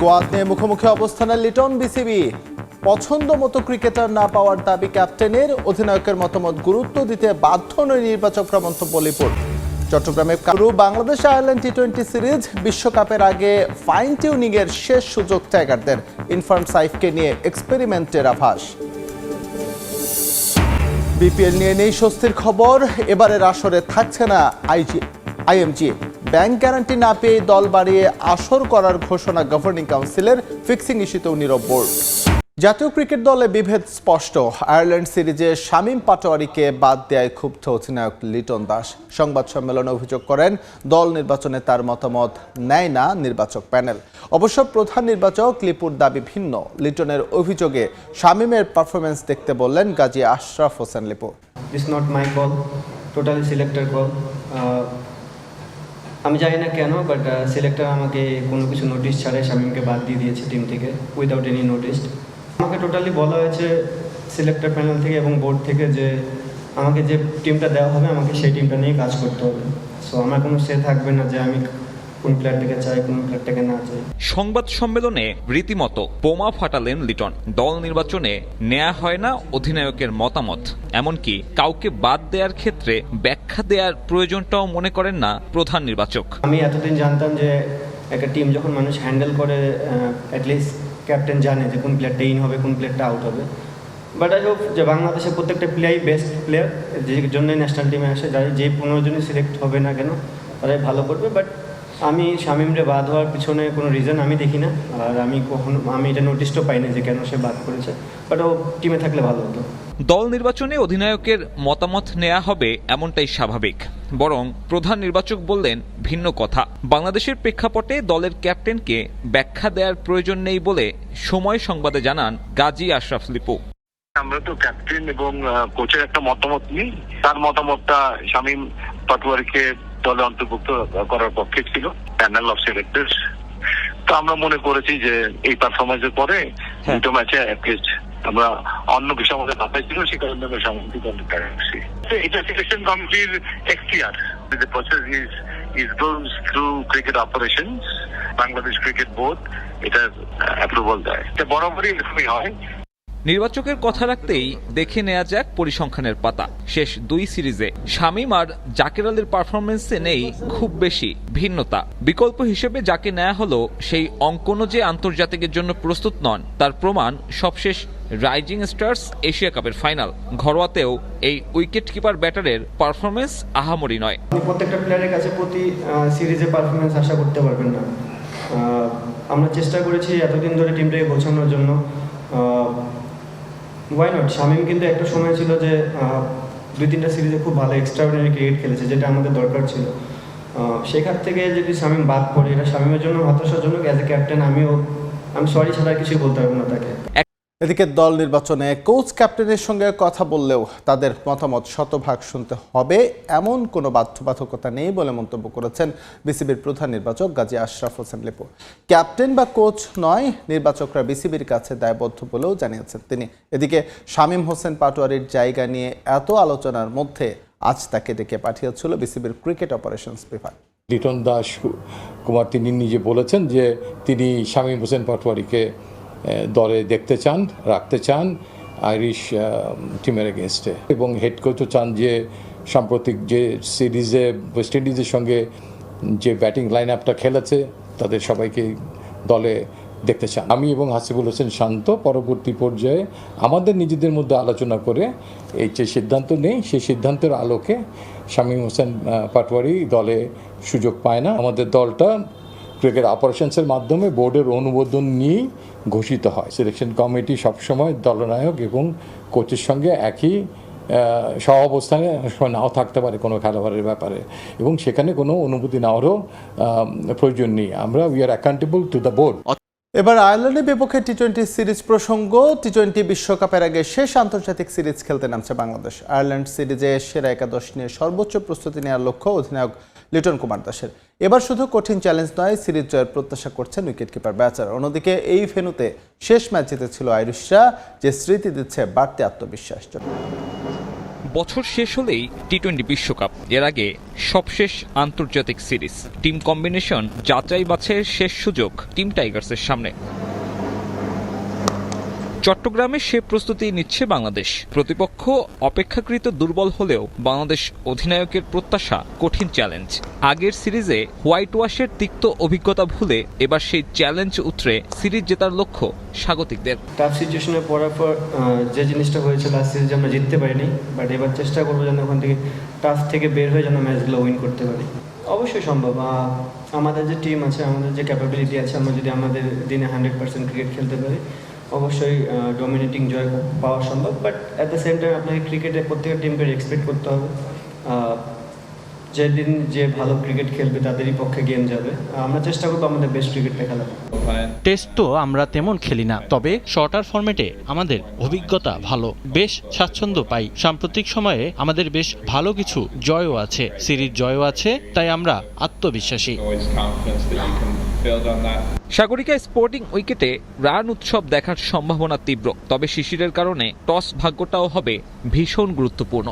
Squad নিয়ে মুখোমুখি অবস্থানে লিটন বিসিবি পছন্দ মতো ক্রিকেটার না পাওয়ার দাবি ক্যাপ্টেনের অধিনায়কের মতামত গুরুত্ব দিতে বাধ্য নয় নির্বাচকরা মন্তব্য লিপুর চট্টগ্রামে কারু Bangladesh Ireland T twenty series, বিশ্বকাপের আগে ফাইন টিউনিং এর শেষ সুযোগ টাইগারদের ইনফার্ম সাইফকে নিয়ে এক্সপেরিমেন্টের আভাস। বিপিএল নিয়ে নেই স্বস্তির খবর, এবারের আসরে থাকছে না আইজি আইএমজি ব্যাংক গ্যারান্টি না পেয়ে দল বাড়িয়ে আসর করার ঘোষণা গভর্নিং কাউন্সিলের ফিক্সিং ইস্যুতেও নীরব বোর্ড। জাতীয় ক্রিকেট দলে বিভেদ স্পষ্ট। আয়ারল্যান্ড সিরিজে শামীম পাটোয়ারিকে বাদ দেয় ক্ষুব্ধ অধিনায়ক লিটন দাস। সংবাদ সম্মেলনে অভিযোগ করেন, দল নির্বাচনে তার মতামত নেয় না নির্বাচক প্যানেল। অবশ্য প্রধান নির্বাচক লিপুর দাবি ভিন্ন। লিটনের অভিযোগে শামীমের পারফরমেন্স দেখতে বললেন Gazi Ashraf Hossain Lipu. It's not my call totally selector call আমি জানি না কেন বাট সিলেক্টর আমাকে কোনো কিছু নোটিশ ছাড়াই শামিমকে বাদ দিয়ে দিয়েছে টিম থেকে উইদাউট এনি নোটিশ আমাকে টোটালি বলা হয়েছে সিলেক্টর প্যানেল থেকে এবং বোর্ড থেকে যে আমাকে যে টিমটা দেওয়া হবে, আমাকে সেই টিমটা নিয়েই কাজ করতে হবে। সো আমার কোনো সে থাকবে না যে আমি কোন প্লেয়ারটাকে চাই কোন প্লেয়ারটাকে না সংবাদ সম্মেলনে রীতিমতো বোমা ফাটালেন লিটন। দল নির্বাচনে নেওয়া হয় না অধিনায়কের মতামত। এমনকি কাউকে বাদ দেওয়ার ক্ষেত্রে ব্যাখ্যা দেওয়ার প্রয়োজনটাও মনে করেন না প্রধান নির্বাচক। আমি এতদিন জানতাম যে একটা টিম যখন মানুষ হ্যান্ডেল করে অ্যাটলিস্ট ক্যাপ্টেন জানে যে কোন প্লেয়ারটা ইন হবে কোন প্লেয়ারটা আউট হবে। বাট আই হোপ যে বাংলাদেশের প্রত্যেকটা প্লেয়ারই বেস্ট প্লেয়ার যে জন্য ন্যাশনাল টিমে আসে যারা যে পনেরো জনই সিলেক্ট হবে না কেন তারাই ভালো করবে। বাট আমি শামিমরে বাদ হওয়ার পিছনে কোনো রিজন আমি দেখি না আর আমি কখনো আমি এটা নোটিশও পাইনি যে কেন সে বাদ করেছে বাট ও টিমে থাকলে ভালো হতো। দল নির্বাচনে অধিনায়কের মতামত নেওয়া হবে এমনটাই স্বাভাবিক। বরং প্রধান নির্বাচক বললেন ভিন্ন কথা। বাংলাদেশের প্রেক্ষাপটে দলের ক্যাপ্টেনকে ব্যাখ্যা দেওয়ার প্রয়োজন নেই বলে সময় সংবাদে জানান গাজী আশরাফ লিপু। আমরা তো ক্যাপ্টেন এবং কোচের একটা মতামত নিই। তার মতামতটা শামীম পাটোয়ারিকে দলে অন্তর্ভুক্ত করার পক্ষে ছিল প্যানেল অফ সিলেক্টর্স তো আমরা মনে করেছি যে এই পারফরমেন্সের পরে দুটো ম্যাচে অ্যাটলিস্ট আমরা অন্য কিছু আমাদের মাথায় ছিল সে কারণে আমরা সামগ্রিক অনেকটা রাখছি এটা সিলেকশন কমিটির এখতিয়ার। The process is is goes through cricket operations Bangladesh cricket board এটার অ্যাপ্রুভাল দেয়। এটা বরাবরই এরকমই হয়। নির্বাচকের কথা রাখতেই দেখে নেওয়া যাক পরিসংখ্যানের পাতা। শেষ দুই সিরিজে শামীম আর জাকের আলীর পারফরমেন্সে নেই খুব বেশি ভিন্নতা। বিকল্প হিসেবে যাকে নেওয়া হলো, সেই অঙ্কনও যে আন্তর্জাতিকের জন্য প্রস্তুত নন, তার প্রমাণ সবশেষ রাইজিং স্টার্স এশিয়া কাপের ফাইনাল। ঘরোয়াতেও এই উইকেট কিপার ব্যাটারের পারফরমেন্স আহামরি নয়। প্রত্যেকটা প্লেয়ারের কাছে প্রতি সিরিজে পারফরমেন্স আশা করতে পারবেন না। আমরা চেষ্টা করেছি এতদিন ধরে টিমটাকে গোছানোর জন্য। ওয়াই নট শামিম কিন্তু একটা সময় ছিল যে দুই তিনটা সিরিজে খুব ভালো এক্সট্রাঅর্ডিনারি ক্রিকেট খেলেছে, যেটা আমাদের দরকার ছিল। সেখান থেকে যদি শামিম বাদ পড়ে, এটা শামিমের জন্য হতাশাজনক অ্যাজ এ ক্যাপ্টেন আমিও আমি সরি ছাড়া কিছু কিছুই বলতে পারব না তাকে। এদিকে দল নির্বাচনে কোচ ক্যাপ্টেনের সঙ্গে কথা বললেও তাদের মতামত শতভাগ শুনতে হবে। এমন কোনো বাধ্যবাধকতা নেই বলে মন্তব্য করেছেন বিসিবির প্রধান নির্বাচক গাজী আশরাফ হোসেন লিপু। ক্যাপ্টেন বা কোচ নয়, নির্বাচকরা বিসিবির কাছে দায়বদ্ধ বলেও জানিয়েছেন তিনি। এদিকে শামীম হোসেন পাটোয়ারির জায়গা নিয়ে এত আলোচনার মধ্যে আজ তাকে ডেকে পাঠিয়েছিল বিসিবির ক্রিকেট অপারেশনস বিভাগ। লিটন দাস কুমার তিনি নিজে বলেছেন যে তিনি শামীম হোসেন পাটোয়ারিকে দলে দেখতে চান, রাখতে চান আইরিশ টিমের এগেনস্টে এবং হেড কোচও চান যে সাম্প্রতিক যে সিরিজে ওয়েস্ট ইন্ডিজের সঙ্গে যে ব্যাটিং লাইন আপটা খেলেছে, তাদের সবাইকে দলে দেখতে চান। আমি এবং হাসিবুল হোসেন শান্ত পরবর্তী পর্যায়ে আমাদের নিজেদের মধ্যে আলোচনা করে এই যে সিদ্ধান্ত নেই, সেই সিদ্ধান্তের আলোকে শামীম হোসেন পাটওয়ারি দলে সুযোগ পায় না। আমাদের দলটা ক্রিকেট অপারেশনসের মাধ্যমে বোর্ডের অনুমোদন নিয়েই ঘোষিত হয়। সিলেকশন কমিটি সবসময় দলনায়ক এবং কোচের সঙ্গে একই সহ অবস্থানে সময় নাও থাকতে পারে কোনো খেলোয়াড়ের ব্যাপারে। এবং সেখানে কোনো অনুমতি নেওয়ারও প্রয়োজন নেই। আমরা we are accountable to the board এবার আয়ারল্যান্ডের বিপক্ষে টি টোয়েন্টি সিরিজ প্রসঙ্গ টি টোয়েন্টি বিশ্বকাপের আগে শেষ আন্তর্জাতিক সিরিজ খেলতে নামছে বাংলাদেশ। আয়ারল্যান্ড সিরিজে সেরা একাদশ নিয়ে সর্বোচ্চ প্রস্তুতি নেওয়ার লক্ষ্য অধিনায়ক লিটন কুমার দাসের। এবার শুধু কঠিন চ্যালেঞ্জ নয়, সিরিজ জয়ের প্রত্যাশা করছেন উইকেট কিপার ব্যাচার অন্যদিকে এই ফেনুতে শেষ ম্যাচ জিতেছিল আইরিশরা, যে স্মৃতি দিচ্ছে বাড়তি আত্মবিশ্বাস বছর শেষ হলেই টি টোয়েন্টি বিশ্বকাপ। এর আগে সবশেষ আন্তর্জাতিক সিরিজ। টিম কম্বিনেশন যাচাই বাছের শেষ সুযোগ টিম টাইগার্সের সামনে। চট্টগ্রামে সে প্রস্তুতি নিচ্ছে বাংলাদেশ। প্রতিপক্ষ অপেক্ষাকৃত দুর্বল হলেও বাংলাদেশ অধিনায়কের প্রত্যাশা কঠিন চ্যালেঞ্জ। আগের সিরিজে হোয়াইট ওয়াশের তিক্ত অভিজ্ঞতা ভুলে এবার সেই চ্যালেঞ্জ উতরে সিরিজ জেতার লক্ষ্য স্বাগতিকদের। টাফ সিচুয়েশনে পড়ার পর যে জিনিসটা হয়েছে লাস্ট সিরিজে আমরা জিততে পারিনি বাট এবার চেষ্টা করব যেন ওখান থেকে টাফ থেকে বের হয়ে যেন ম্যাচগুলো উইন করতে পারি। অবশ্যই সম্ভব। আমাদের যে টিম আছে, আমাদের যে ক্যাপাবিলিটি আছে, আমরা যদি আমাদের দিনে হান্ড্রেড পার্সেন্ট ক্রিকেট খেলতে পারি অবশ্যই ডমিনেটিং জয় পাওয়া সম্ভব but at the same time আপনাকে ক্রিকেটে প্রত্যেকটা টিমকে এক্সপেক্ট করতে হবে। যেদিন যে ভালো ক্রিকেট খেলবে তাদেরই পক্ষে গেম যাবে। আমরা চেষ্টা করব আমাদের বেস্ট ক্রিকেটটা খেলার। টেস্ট তো আমরা তেমন খেলি না, তবে শর্টার ফরম্যাটে আমাদের অভিজ্ঞতা ভালো, বেশ স্বাচ্ছন্দ্য পাই। সাম্প্রতিক সময়ে আমাদের বেশ ভালো কিছু জয়ও আছে, সিরিজ জয়ও আছে, তাই আমরা আত্মবিশ্বাসী। Build on that. Sagarika sporting উইকেটে রান উৎসব দেখার সম্ভাবনা তীব্র তবে শিশিরের কারণে টস ভাগ্যটাও হবে ভীষণ গুরুত্বপূর্ণ।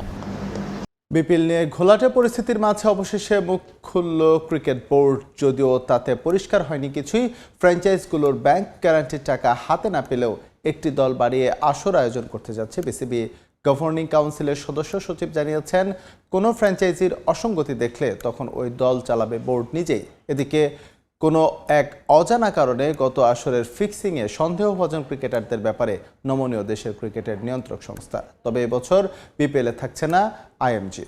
বিপিএল নিয়ে ঘোলাটে পরিস্থিতির মাঝে অবশেষে মুখ খুলল ক্রিকেট বোর্ড যদিও তাতে পরিষ্কার হয়নি কিছুই। ফ্র্যাঞ্চাইজগুলোর ব্যাংক গ্যারান্টির টাকা হাতে না পেলেও একটি দল বাড়িয়ে আসর আয়োজন করতে যাচ্ছে বিসিবি। গভর্নিং কাউন্সিলের সদস্য সচিব জানিয়েছেন কোনো ফ্র্যাঞ্চাইজির অসঙ্গতি দেখলে তখন ওই দল চালাবে বোর্ড নিজেই। এদিকে কোনো এক অজানা কারণে গত আসরের ফিক্সিংয়ে সন্দেহভাজন ক্রিকেটারদের ব্যাপারে নমনীয় দেশের ক্রিকেটের নিয়ন্ত্রক সংস্থা। তবে এবছর বিপিএলে থাকছে না আইএমজি।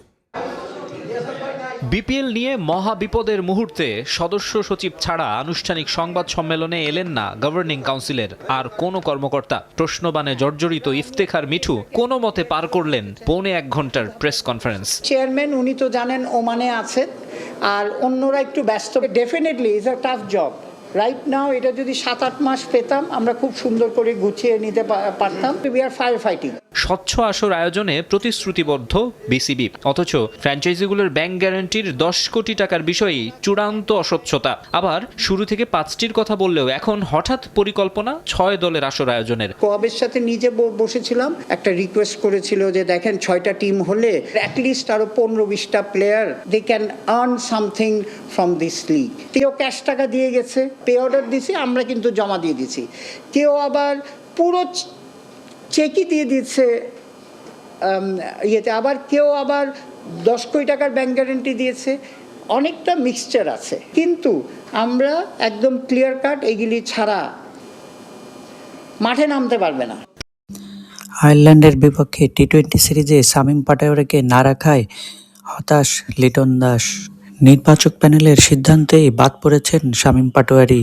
বিপিএল নিয়ে মহা বিপদের মুহূর্তে সদস্য সচিব ছাড়া আনুষ্ঠানিক সংবাদ সম্মেলনে এলেন না গভর্নিং কাউন্সিলের আর কোনো কর্মকর্তা। প্রশ্নবানে জর্জরিত ইফতেখার মিঠু কোনো মতে পার করলেন পৌনে এক ঘণ্টার প্রেস কনফারেন্স চেয়ারম্যান উনি তো জানেন ওমানে আছেন আর অন্যরা একটু ব্যস্ত। Definitely is a tough job right now এটা যদি সাত আট মাস পেতাম আমরা খুব সুন্দর করে গুছিয়ে নিতে পারতাম। উই আর ফায়ার ফাইটিং স্বচ্ছ আসর আয়োজনে প্রতিশ্রুতিবদ্ধ বিসিবি। অথচ ফ্র্যাঞ্চাইজিগুলোর ব্যাংক গ্যারান্টির দশ কোটি টাকার বিষয়েই চূড়ান্ত অস্বচ্ছতা। আবার শুরু থেকে পাঁচটির কথা বললেও এখন হঠাৎ পরিকল্পনা ছয় দলের আসর আয়োজনের। কোয়াবের সাথে নিজে বসেছিলাম একটা রিকোয়েস্ট করেছিল যে দেখেন ছয়টা টিম হলে অ্যাটলিস্ট আরও পনেরো বিশটা player they can earn something from this league কেউ ক্যাশ টাকা দিয়ে গেছে। পে অর্ডার দিছি, আমরা কিন্তু জমা দিয়ে দিছি। কেউ আবার পুরো চেকই দিয়ে দিচ্ছে ইয়েতে। আবার কেউ আবার দশ কোটি টাকার ব্যাংক গ্যারেন্টি দিয়েছে। অনেকটা মিক্সচার আছে। কিন্তু আমরা একদম ক্লিয়ার কাট এগুলি ছাড়া মাঠে নামতে পারবে না। আয়ারল্যান্ডের বিপক্ষে টি টোয়েন্টি সিরিজে শামীম পাটোয়ারিকে না রাখায় হতাশ লিটন দাস। নির্বাচক প্যানেলের সিদ্ধান্তেই বাদ পড়েছেন শামীম পাটোয়ারি।